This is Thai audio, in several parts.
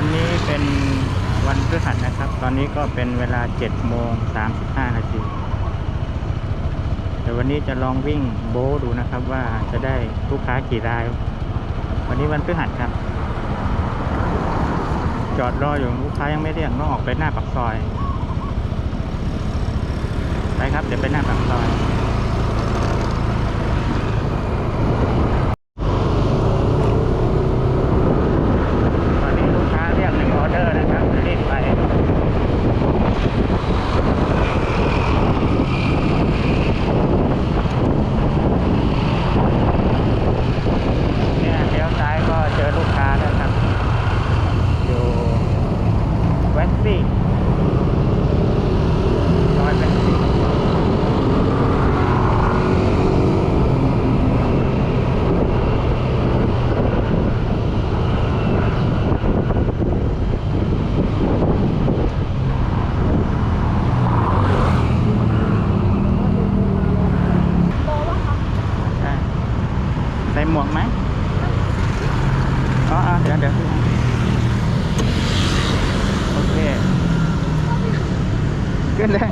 วันนี้เป็นวันพฤหัสนะครับ ตอนนี้ก็เป็นเวลา7โมง35นาทีเดี๋ยววันนี้จะลองวิ่งโบดูนะครับว่าจะได้ลูกค้ากี่ราย วันนี้วันพฤหัสครับ จอดรออยู่ลูกค้ายังไม่เรียกต้องออกไปหน้าปากซอย ไปครับ เดี๋ยวไปหน้าปากซอย ตอนนี้ลูกค้าเรียกหนึ่งออเดอร์นะครับรีบไป เนี่ยเลี้ยวซ้ายก็เจอลูกค้าแล้วครับ อยู่เวสซี่ซอยเวสซี่ใช่ใส่หมวกไหมอ๋ออ๋อเดี๋ยวเดี๋ยวโอเคขึ้นเลย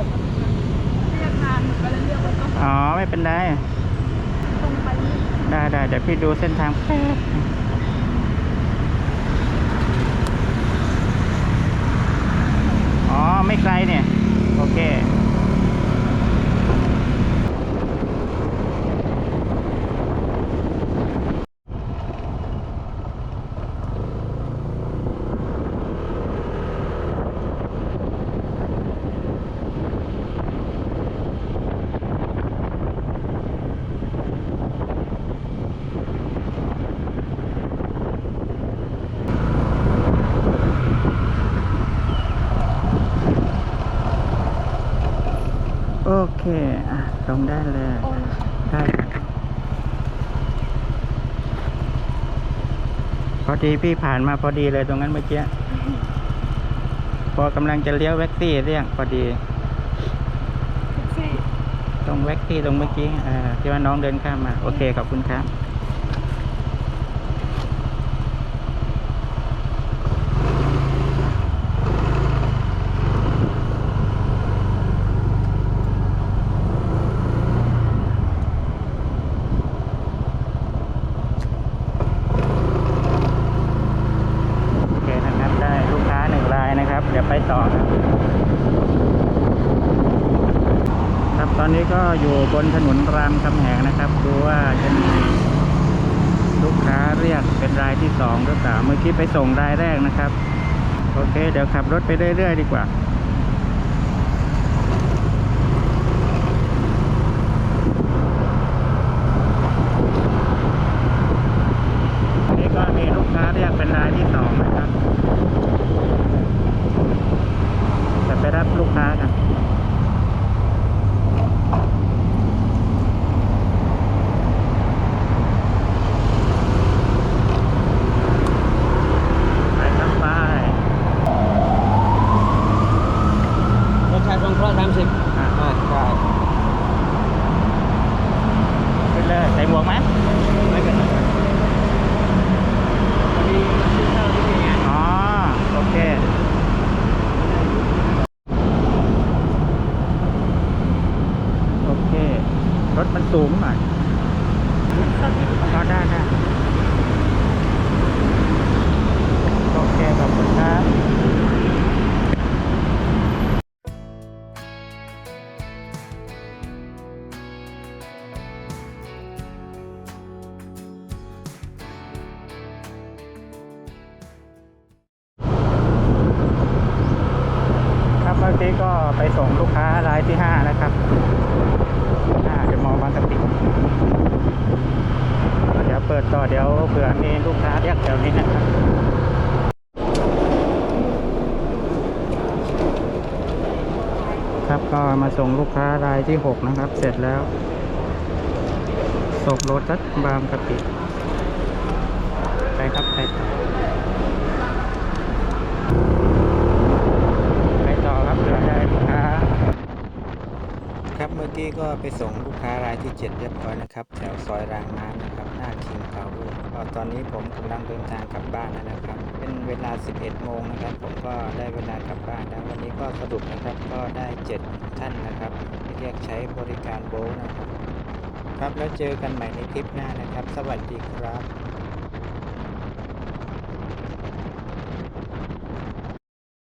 เรียกนานก็เลยเรียกว่าต้องอ๋อ ไม่เป็นไรตรงไปนี่ได้ได้เดี๋ยวพี่ดูเส้นทางแป๊บอ๋อ ไม่ไกลเนี่ย โอเค โอเคอะตรงได้เลยโอ้นะคะได้ครับพอดีพี่ผ่านมาพอดีเลยตรงนั้นเมื่อกี้ พอกำลังจะเลี้ยวแว็กซี่เรียกพอดีแท็กซี่ตรงแว็กซี่ตรงเมื่อกี้อ่าที่ว่าน้องเดินข้ามมา โอเคขอบคุณครับ โอเคนะครับ ได้ลูกค้าหนึ่งรายนะครับ เดี๋ยวไปต่อครับ ครับ ตอนนี้ก็อยู่บนถนนรามคำแหงนะครับ ดูว่าจะมีลูกค้าเรียกเป็นรายที่สองหรือเปล่าเมื่อกี้ไปส่งรายแรกนะครับ โอเค เดี๋ยวขับรถไปเรื่อยๆดีกว่าอันนี้ก็มีลูกค้าเรียกเป็นรายที่สองนะครับจะไปรับลูกค้ากัน ไปครับไป รถชายทรงเคราะห์สามสิบ อะ อ่าได้ ขึ้นเลยใส่หมวกไหม ไม่เป็นไรพอดีซื้อข้าวที่นี่ไง อ๋อ โอเค โอเค รถมัน สูงหน่อยก็ได้ได้โอเคขอบคุณครับครับเมื่อกี้ก็ไปส่งลูกค้ารายที่ห้านะครับ มองบางกะปิเดี๋ยวเปิดต่อเดี๋ยวเผื่อมีลูกค้าเรียกแถวนี้นะครับครับก็มาส่งลูกค้ารายที่หกนะครับ เสร็จแล้วส่งรถทัดบางกะปิไปครับไปต่อ ไปต่อครับเผื่อได้ลูกค้า ครับเมื่อ กี้ก็ไปส่งลูกค้ารายที่ 7 เรียบร้อยนะครับ แถวซอยรางน้ำนะครับ หน้าคิงพาวเวอร์ก็ตอนนี้ผมกำลังเดินทางกลับบ้านแล้วนะครับ เป็นเวลา 11 โมงนะครับ ผมก็ได้เวลากลับบ้านแล้ววันนี้ก็สรุปนะครับก็ได้ 7 ท่านนะครับที่เรียกใช้บริการโบทนะครับ ครับแล้วเจอกันใหม่ในคลิปหน้านะครับ สวัสดีครับ